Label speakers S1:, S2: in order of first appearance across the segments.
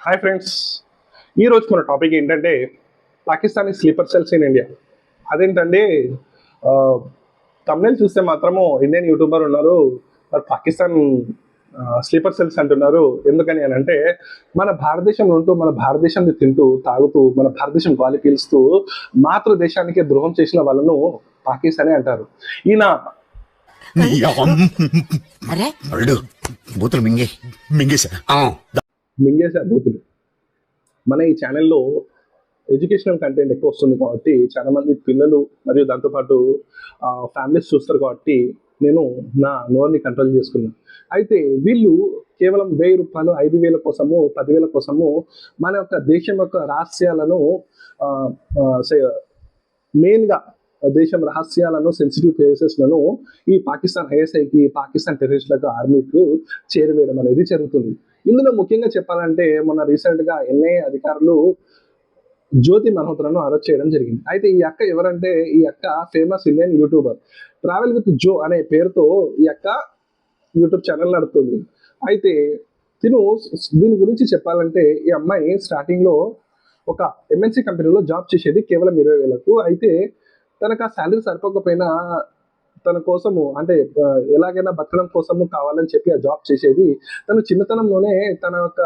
S1: Hi friends ఈరోజు మన topic ఏంటంటే Pakistani sleeper cells in India అదేంటంటే తమిళ చూస్తే మాత్రము ఇండియన్ యూట్యూబర్ ఉన్నారు మరి పాకిస్తాన్ స్లీపర్ సెల్స్ అంటున్నారు. ఎందుకని అని అంటే మన భారతదేశంలో ఉంటూ మన భారతదేశాన్ని తింటూ తాగుతూ మన భారతదేశం గాలి పీలుస్తూ మాతృదేశానికి ద్రోహం చేసిన వాళ్ళను పాకిస్తానే అంటారు. ఈయన
S2: అరే.
S3: మింగే. మింగేశా
S1: మింగేసే బూతులు మన ఈ ఛానల్లో ఎడ్యుకేషనల్ కంటెంట్ ఎక్కువ వస్తుంది కాబట్టి చాలా మంది పిల్లలు మరియు దాంతోపాటు ఫ్యామిలీస్ చూస్తారు కాబట్టి నేను నా నోరుని కంట్రోల్ చేసుకున్నాను అయితే వీళ్ళు కేవలం వెయ్యి రూపాయలు ఐదు వేల కోసము పదివేల కోసము మన యొక్క దేశం యొక్క రహస్యాలను మెయిన్గా దేశం రహస్యాలను సెన్సిటివ్ ప్లేసెస్లను ఈ పాకిస్తాన్ ఐఎస్ఐకి పాకిస్తాన్ టెర్రరిస్టులకు ఆర్మీకి చేరవేయడం అనేది జరుగుతుంది. ఇందులో ముఖ్యంగా చెప్పాలంటే మొన్న రీసెంట్గా ఎన్ఐఏ అధికారులు జ్యోతి మల్హోత్రాను అరెస్ట్ చేయడం జరిగింది. అయితే ఈ అక్క ఎవరంటే ఈ అక్క famous Indian YouTuber travel with Jo అనే పేరుతో ఈ అక్క యూట్యూబ్ ఛానల్ నడుపుతుంది. అయితే తిను దీని గురించి చెప్పాలంటే ఈ అమ్మాయి స్టార్టింగ్లో ఒక ఎంఎన్సీ కంపెనీలో జాబ్ చేసేది కేవలం ఇరవై వేలకు. అయితే తనకు ఆ శాలరీ సరిపోకపోయినా తన కోసము అంటే ఎలాగైనా బతకడం కోసము కావాలని చెప్పి ఆ జాబ్ చేసేది తను చిన్నతనంలోనే తన యొక్క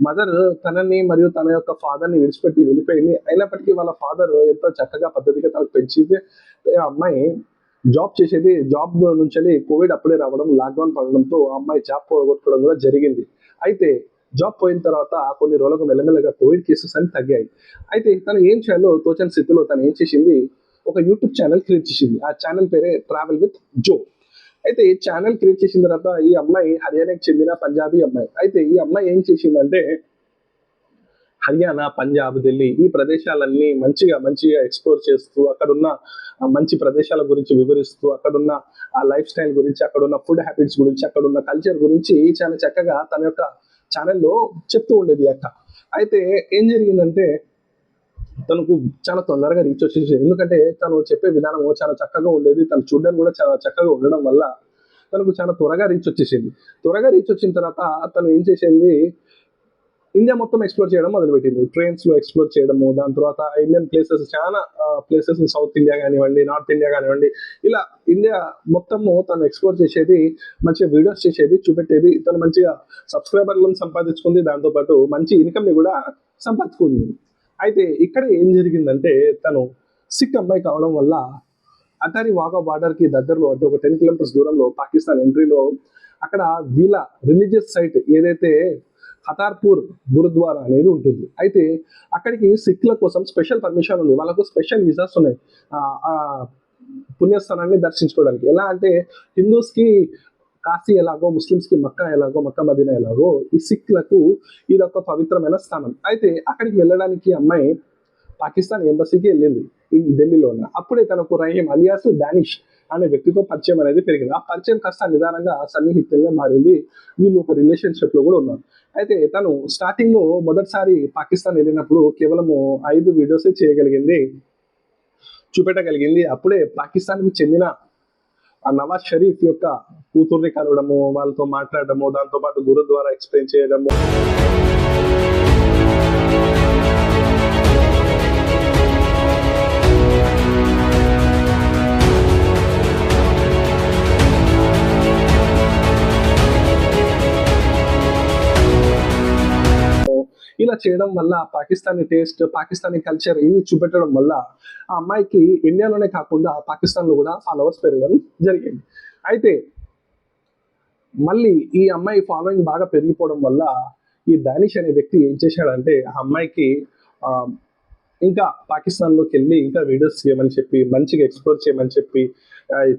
S1: మదర్ తనని మరియు తన యొక్క ఫాదర్ని ని విడిచిపెట్టి వెళ్ళిపోయింది. అయినప్పటికీ వాళ్ళ ఫాదర్ ఎంతో చక్కగా పద్ధతిగా తనకు పెంచింది. ఆ అమ్మాయి జాబ్ చేసేది జాబ్ నుంచి కోవిడ్ అప్పుడే రావడం లాక్డౌన్ పడడంతో ఆ అమ్మాయి జాబ్ పోగొట్టుకోవడం కూడా జరిగింది. అయితే జాబ్ పోయిన తర్వాత కొన్ని రోజులకు మెల్లమెల్లగా కోవిడ్ కేసెస్ అని తగ్గాయి. అయితే తను ఏం చేయాలో తోచని స్థితిలో తను ఏం చేసింది? ఒక యూట్యూబ్ ఛానల్ క్రియేట్ చేసింది. ఆ ఛానల్ పేరే ట్రావెల్ విత్ జో అయితే ఈ ఛానల్ క్రియేట్ చేసిన తర్వాత ఈ అమ్మాయి హర్యానాకి చెందిన పంజాబీ అమ్మాయి. అయితే ఈ అమ్మాయి ఏం చేసిందంటే హర్యానా పంజాబ్ ఢిల్లీ ఈ ప్రదేశాలన్నీ మంచిగా మంచిగా ఎక్స్ప్లోర్ చేస్తూ అక్కడున్న మంచి ప్రదేశాల గురించి వివరిస్తూ అక్కడున్న ఆ లైఫ్ స్టైల్ గురించి అక్కడున్న ఫుడ్ హ్యాబిట్స్ గురించి అక్కడున్న కల్చర్ గురించి చాలా చక్కగా తన యొక్క ఛానల్లో చెప్తూ ఉండేది అక్క. అయితే ఏం జరిగిందంటే తనకు చాలా తొందరగా రీచ్ వచ్చేసి ఎందుకంటే తను చెప్పే విధానం చాలా చక్కగా ఉండేది. తను చూడడానికి కూడా చాలా చక్కగా ఉండడం వల్ల తనకు చాలా త్వరగా రీచ్ వచ్చేసింది. త్వరగా రీచ్ వచ్చిన తర్వాత తను ఏం చేసింది? ఇండియా మొత్తం ఎక్స్ప్లోర్ చేయడం మొదలుపెట్టింది. ట్రైన్స్లో ఎక్స్ప్లోర్ చేయడము దాని తర్వాత ఇండియన్ ప్లేసెస్ చాలా ప్లేసెస్ సౌత్ ఇండియా కానివ్వండి నార్త్ ఇండియా కానివ్వండి ఇలా ఇండియా మొత్తము తను ఎక్స్ప్లోర్ చేసేది మంచిగా వీడియోస్ చేసేది చూపెట్టేది తను మంచిగా సబ్స్క్రైబర్లను సంపాదించుకుంది దాంతోపాటు మంచి ఇన్కమ్ని కూడా సంపాదించుకుంది. అయితే ఇక్కడ ఏం జరిగిందంటే తను సిక్ అబ్బాయి కావడం వల్ల అటారీ వాగా బార్డర్కి దగ్గరలో అంటే ఒక టెన్ కిలోమీటర్స్ దూరంలో పాకిస్తాన్ ఎంట్రీలో అక్కడ వీళ్ళ రిలీజియస్ సైట్ ఏదైతే హతార్పూర్ గురుద్వారా అనేది ఉంటుంది. అయితే అక్కడికి సిక్ల కోసం స్పెషల్ పర్మిషన్ ఉంది. వాళ్ళకు స్పెషల్ విజాస్ ఉన్నాయి. పుణ్యస్థానాన్ని దర్శించుకోవడానికి. ఎలా అంటే హిందూస్కి కాశీ ఎలాగో ముస్లిమ్స్కి మక్కా ఎలాగో మక్కా మదీనా ఎలాగో ఈ సిక్లకు ఇది ఒక పవిత్రమైన స్థానం. అయితే అక్కడికి వెళ్ళడానికి అమ్మాయి పాకిస్తాన్ ఎంబసీకి వెళ్ళింది ఢిల్లీలోన. అప్పుడే తనకు రహీం అలియాస్ డానిష్ అనే వ్యక్తితో పరిచయం అనేది పెరిగింది. ఆ పరిచయం కాస్త నిదానంగా సన్నిహితంగా మారింది. వీళ్ళు ఒక రిలేషన్షిప్లో కూడా ఉన్నారు. అయితే తను స్టార్టింగ్లో మొదటిసారి పాకిస్తాన్ వెళ్ళినప్పుడు కేవలము ఐదు వీడియోసే చేయగలిగింది చూపెట్టగలిగింది. అప్పుడే పాకిస్తాన్కి చెందిన ఆ నవాజ్ షరీఫ్ యొక్క కూతుర్ని కలవడము వాళ్ళతో మాట్లాడడము దాంతో పాటు గురుద్వారా ఎక్స్ప్లెయిన్ చేయడము. ఇలా చేయడం వల్ల పాకిస్తానీ టేస్ట్ పాకిస్తానీ కల్చర్ ఇది చూపెట్టడం వల్ల ఆ అమ్మాయికి ఇండియాలోనే కాకుండా పాకిస్తాన్లో కూడా ఫాలోవర్స్ పెరగడం జరిగింది. అయితే మళ్ళీ ఈ అమ్మాయి ఫాలోయింగ్ బాగా పెరిగిపోవడం వల్ల ఈ దానిష్ అనే వ్యక్తి ఏం చేశాడంటే ఆ అమ్మాయికి ఇంకా పాకిస్తాన్లోకి వెళ్ళి ఇంకా వీడియోస్ చేయమని చెప్పి మంచిగా ఎక్స్ప్లోర్ చేయమని చెప్పి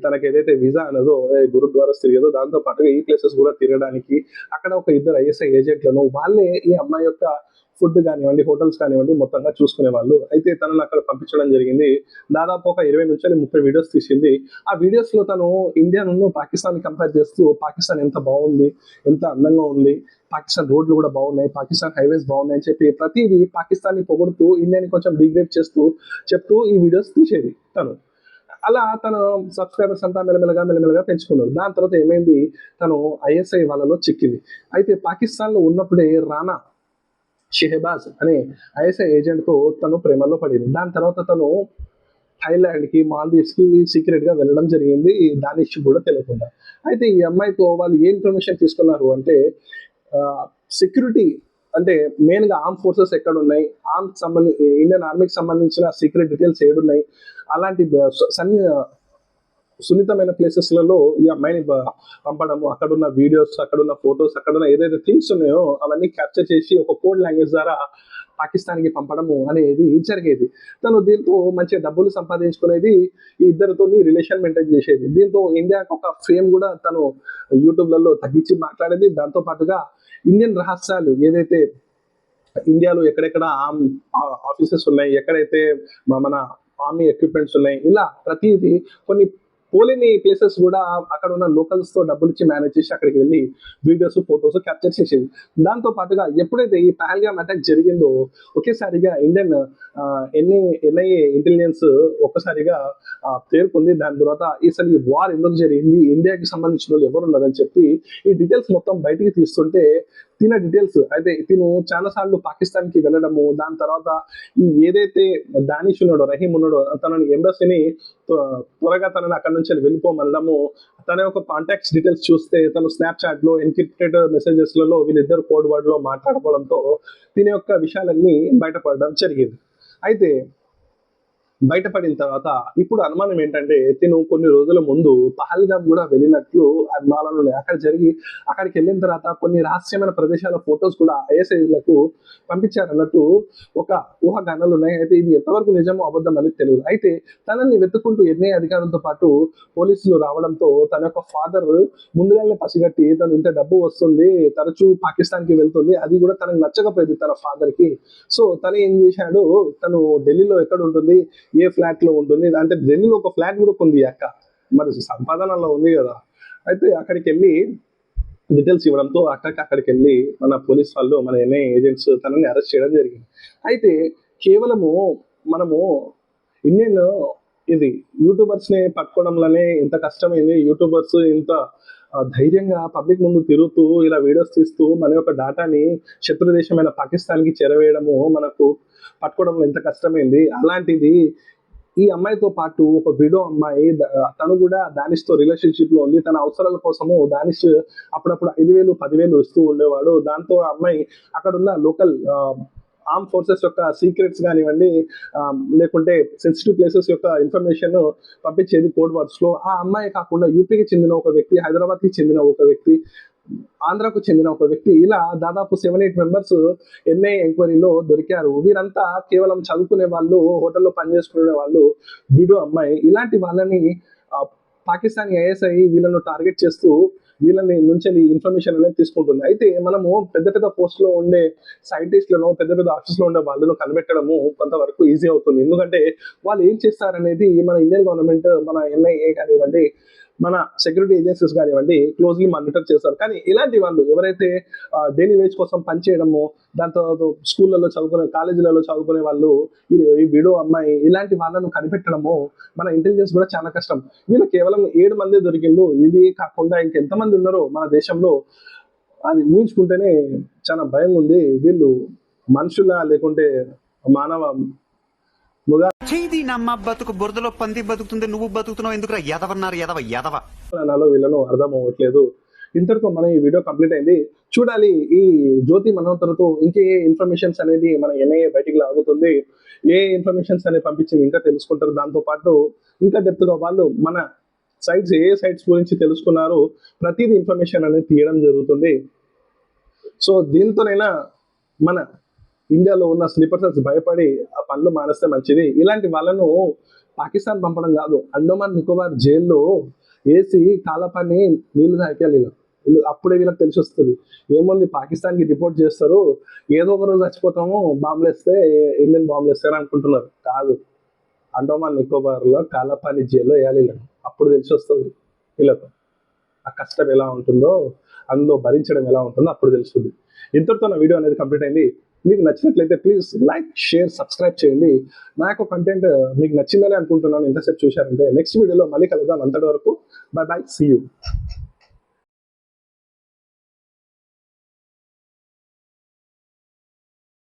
S1: తనకి ఏదైతే వీసా అనేదో గురుద్వారా తిరిగేదో దాంతో పాటుగా ఈ ప్లేసెస్ కూడా తిరగడానికి అక్కడ ఒక ఇద్దరు ఐఎస్ఐ ఏజెంట్లను వాళ్ళే ఈ అమ్మాయి యొక్క ఫుడ్ కానివ్వండి హోటల్స్ కానివ్వండి మొత్తంగా చూసుకునే వాళ్ళు. అయితే తనను అక్కడ పంపించడం జరిగింది. దాదాపు ఒక ఇరవై నుంచి ముప్పై వీడియోస్ తీసింది. ఆ వీడియోస్లో తను ఇండియా నుండి పాకిస్తాన్ కంపేర్ చేస్తూ పాకిస్తాన్ ఎంత బాగుంది ఎంత అందంగా ఉంది పాకిస్తాన్ రోడ్లు కూడా బాగున్నాయి పాకిస్తాన్ హైవేస్ బాగున్నాయి అని చెప్పి ప్రతిదీ పాకిస్తాన్ని పొగుడుతూ ఇండియాని కొంచెం డిగ్రేడ్ చేస్తూ చెప్తూ ఈ వీడియోస్ తీసేది తను. అలా తన సబ్స్క్రైబర్స్ అంతా మెల్లమెల్లగా మెల్లమెల్లగా పెంచుకున్నారు దాని తర్వాత ఏమైంది? తను ఐఎస్ఐ వాళ్ళలో చిక్కింది. అయితే పాకిస్తాన్లో ఉన్నప్పుడే రానా షెహబాజ్ అనే ఐఎస్ఐ ఏజెంట్తో తను ప్రేమలో పడింది. దాని తర్వాత తను థైలాండ్కి మాల్దీవ్స్కి సీక్రెట్గా వెళ్ళడం జరిగింది. దానిష్ కూడా తెలియకుండా. అయితే ఈ అమ్మాయితో వాళ్ళు ఏ ఇన్ఫర్మేషన్ తీసుకున్నారు అంటే సెక్యూరిటీ అంటే మెయిన్గా ఆర్మ్ ఫోర్సెస్ ఎక్కడ ఉన్నాయి ఆర్మ్ సంబంధించి ఇండియన్ ఆర్మీకి సంబంధించిన సీక్రెట్ డీటెయిల్స్ ఏడున్నాయి? అలాంటి సన్ని సున్నితమైన ప్లేసెస్లలో ఈ అమ్మాయిని పంపడము అక్కడున్న వీడియోస్ అక్కడున్న ఫొటోస్ అక్కడున్న ఏదైతే థింగ్స్ ఉన్నాయో అవన్నీ క్యాప్చర్ చేసి ఒక కోడ్ లాంగ్వేజ్ ద్వారా పాకిస్తాన్కి పంపడము అనేది జరిగేది. తను దీంతో మంచిగా డబ్బులు సంపాదించుకునేది ఈ ఇద్దరితో రిలేషన్ మెయింటైన్ చేసేది. దీంతో ఇండియాకి ఒక ఫేమ్ కూడా తను యూట్యూబ్లలో తగ్గించి మాట్లాడేది. దాంతో పాటుగా ఇండియన్ రహస్యాలు ఏదైతే ఇండియాలో ఎక్కడెక్కడ ఆర్మ్ ఆఫీసెస్ ఉన్నాయి ఎక్కడైతే మన ఆర్మీ ఎక్విప్మెంట్స్ ఉన్నాయి ఇలా ప్రతిదీ కొన్ని పోలేని ప్లేసెస్ కూడా అక్కడ ఉన్న లోకల్స్తో డబ్బులు ఇచ్చి మేనేజ్ చేసి అక్కడికి వెళ్ళి వీడియోస్ ఫొటోస్ క్యాప్చర్ చేసేది. దాంతో పాటుగా ఎప్పుడైతే ఈ పహల్గామ్ అటాక్ జరిగిందో ఒకేసారిగా ఇండియన్ ఎన్ఐ ఎన్ఐఏ ఇంటెలిజెన్స్ ఒక్కసారిగా పేర్కొంది. దాని తర్వాత ఈసారి ఈ వార్ ఎందుకు జరిగింది ఇండియాకి సంబంధించిన వాళ్ళు ఎవరు ఉన్నారని చెప్పి ఈ డీటెయిల్స్ మొత్తం బయటికి తీస్తుంటే తిన డీటెయిల్స్ అయితే తిను చాలా సార్లు పాకిస్తాన్కి వెళ్ళడము దాని తర్వాత ఈ ఏదైతే దానిష్ ఉన్నాడో రహీం ఉన్నాడో తనని ఎంబసీని త్వరగా తనని అక్కడ నుంచి వెళ్ళిపోమనడము తన యొక్క కాంటాక్ట్స్ డీటెయిల్స్ చూస్తే తను స్నాప్చాట్లో ఎన్క్రిప్టెడ్ మెసేజెస్లలో వీళ్ళిద్దరు కోడ్ వర్డ్లో మాట్లాడుకోవడంతో దీని యొక్క విషయాలన్నీ బయటపడడం జరిగింది. అయితే బయటపడిన తర్వాత ఇప్పుడు అనుమానం ఏంటంటే తిను కొన్ని రోజుల ముందు పహల్గా కూడా వెళ్ళినట్లు అనుమానాలు ఉన్నాయి అక్కడ జరిగి అక్కడికి వెళ్ళిన తర్వాత కొన్ని రహస్యమైన ప్రదేశాల ఫొటోస్ కూడా ఐఎస్ఐలకు పంపించారన్నట్టు ఒక ఊహాగానాలు ఉన్నాయి. అయితే ఇది ఎంతవరకు నిజమో అబద్ధం అనేది తెలియదు. అయితే తనని వెతుక్కుంటూ ఎన్ఐ అధికారులతో పాటు పోలీసులు రావడంతో తన యొక్క ఫాదర్ ముందుగానే పసిగట్టి తను ఇంత డబ్బు వస్తుంది తరచూ పాకిస్తాన్కి వెళ్తుంది అది కూడా తనకు నచ్చకపోయింది తన ఫాదర్కి సో తను ఏం చేశాడు? తను ఢిల్లీలో ఎక్కడ ఉంటుంది? ఏ ఫ్లాట్లో ఉంటుంది? అంటే ఢిల్లీలో ఒక ఫ్లాట్ కూడా ఉంది అక్క. మరి సంపాదనలో ఉంది కదా. అయితే అక్కడికి వెళ్ళి డీటెయిల్స్ ఇవ్వడంతో అక్కడికి అక్కడికి వెళ్ళి మన పోలీస్ వాళ్ళు మన ఎన్ఐ ఏజెంట్స్ తనని అరెస్ట్ చేయడం జరిగింది. అయితే కేవలము మనము ఇండియన్ ఇది యూట్యూబర్స్ని పట్టుకోవడంలోనే ఇంత కష్టమైంది. యూట్యూబర్స్ ఇంత ధైర్యంగా పబ్లిక్ ముందు తిరుగుతూ ఇలా వీడియోస్ తీస్తూ మన యొక్క డాటాని శత్రు దేశమైన పాకిస్తాన్కి చేరవేయడము మనకు పట్టుకోవడం ఎంత కష్టమైంది? అలాంటిది ఈ అమ్మాయితో పాటు ఒక విడో అమ్మాయి తను కూడా దానిష్తో రిలేషన్షిప్లో ఉంది. తన అవసరాల కోసము దానిష్ అప్పుడప్పుడు ఐదు వేలు పదివేలు ఇస్తూ ఉండేవాడు. దాంతో ఆ అమ్మాయి అక్కడున్న లోకల్ ఆర్మ్ ఫోర్సెస్ యొక్క సీక్రెట్స్ కానివ్వండి లేకుంటే సెన్సిటివ్ ప్లేసెస్ యొక్క ఇన్ఫర్మేషన్ పంపించేది కోడ్ వర్డ్స్లో. ఆ అమ్మాయి కాకుండా యూపీకి చెందిన ఒక వ్యక్తి హైదరాబాద్కి చెందిన ఒక వ్యక్తి ఆంధ్రాకు చెందిన ఒక వ్యక్తి ఇలా దాదాపు సెవెన్ ఎయిట్ మెంబర్స్ ఎన్ఐ ఎంక్వైరీలో దొరికారు. వీరంతా కేవలం చదువుకునే వాళ్ళు హోటల్లో పనిచేసుకునే వాళ్ళు వీడు అమ్మాయి. ఇలాంటి వాళ్ళని పాకిస్తాన్ ఐఎస్ఐ వీళ్ళను టార్గెట్ చేస్తూ వీళ్ళని నుంచి ఇన్ఫర్మేషన్ అనేది తీసుకుంటుంది. అయితే మనము పెద్ద పెద్ద పోస్ట్లో ఉండే సైంటిస్ట్లను పెద్ద పెద్ద ఆఫీస్లో ఉండే వాళ్ళను కనిపెట్టడము కొంతవరకు ఈజీ అవుతుంది. ఎందుకంటే వాళ్ళు ఏం చేస్తారనేది మన ఇండియన్ గవర్నమెంట్ మన ఎన్ఐఏ కానివ్వండి మన సెక్యూరిటీ ఏజెన్సీస్ కానివ్వండి క్లోజ్లీ మానిటర్ చేస్తారు. కానీ ఇలాంటి వాళ్ళు ఎవరైతే డైలీ వేజ్ కోసం పనిచేయడము దాని తర్వాత స్కూళ్ళలో చదువుకునే కాలేజీలలో చదువుకునే వాళ్ళు ఈ వీడో అమ్మాయి ఇలాంటి వాళ్ళను కనిపెట్టడము మన ఇంటెలిజెన్స్ కూడా చాలా కష్టం. వీళ్ళు కేవలం ఏడు మంది దొరికిండు ఇది కాకుండా ఇంకెంతమంది ఉన్నారో మన దేశంలో అది ఊహించుకుంటేనే చాలా భయం ఉంది వీళ్ళు మనుషుల లేకుంటే మానవ
S2: చేయి నమ్మ బతుకు బురదలో పంది బతుకుతుంది నువ్వు బతుకుతున్నావు ఎందుకురా? ఎదవన్నారు ఎదవ ఎదవ.
S1: నాలో వీళ్ళను అర్థం అవ్వట్లేదు. ఇంతటితో మన ఈ వీడియో కంప్లీట్ అయింది. చూడాలి ఈ జ్యోతి మనోత్తరతో ఇంకే ఇన్ఫర్మేషన్స్ అనేది మన ఎన్ఐఏ బయటికి లాగుతుంది. ఏ ఇన్ఫర్మేషన్స్ అనేది పంపించింది ఇంకా తెలుసుకుంటారు. దాంతో పాటు ఇంకా డెప్త్గా వాళ్ళు మన సైట్స్ ఏ సైట్స్ గురించి తెలుసుకున్నారు ప్రతిదీ ఇన్ఫర్మేషన్ అనేది తీయడం జరుగుతుంది. సో దీంతోనైనా మన ఇండియాలో ఉన్న స్లీపర్ సెల్స్ భయపడి ఆ పనులు మానేస్తే మంచిది. ఇలాంటి వాళ్ళను పాకిస్తాన్ పంపడం కాదు అండమాన్ నికోబార్ జైల్లో వేసి కాలపాన్ని నీళ్ళు తాగిపోయాలి వీళ్ళు. అప్పుడే వీళ్ళకి తెలిసి వస్తుంది. ఏముంది పాకిస్తాన్కి రిపోర్ట్ చేస్తారు ఏదో ఒక రోజు చచ్చిపోతాము బాంబులేస్తే ఇండియన్ బాంబులేస్తారు అనుకుంటున్నారు. కాదు అండమాన్ నికోబార్లో కాలపాని జైల్లో వేయాలి వీళ్ళని అప్పుడు తెలిసి వస్తుంది వీళ్ళకు. ఆ కష్టం ఎలా ఉంటుందో అందులో భరించడం ఎలా ఉంటుందో అప్పుడు తెలుస్తుంది. ఇంతటితో నా వీడియో అనేది కంప్లీట్ అయింది. మీకు నచ్చినట్లయితే ప్లీజ్ లైక్ షేర్ సబ్స్క్రైబ్ చేయండి. నా యొక్క కంటెంట్ uh, మీకు నచ్చిందని అనుకుంటున్నాను. ఎంతసేపు చూశారంటే నెక్స్ట్ వీడియోలో మళ్ళీ కలుద్దాం అంతటి వరకు. By bye see you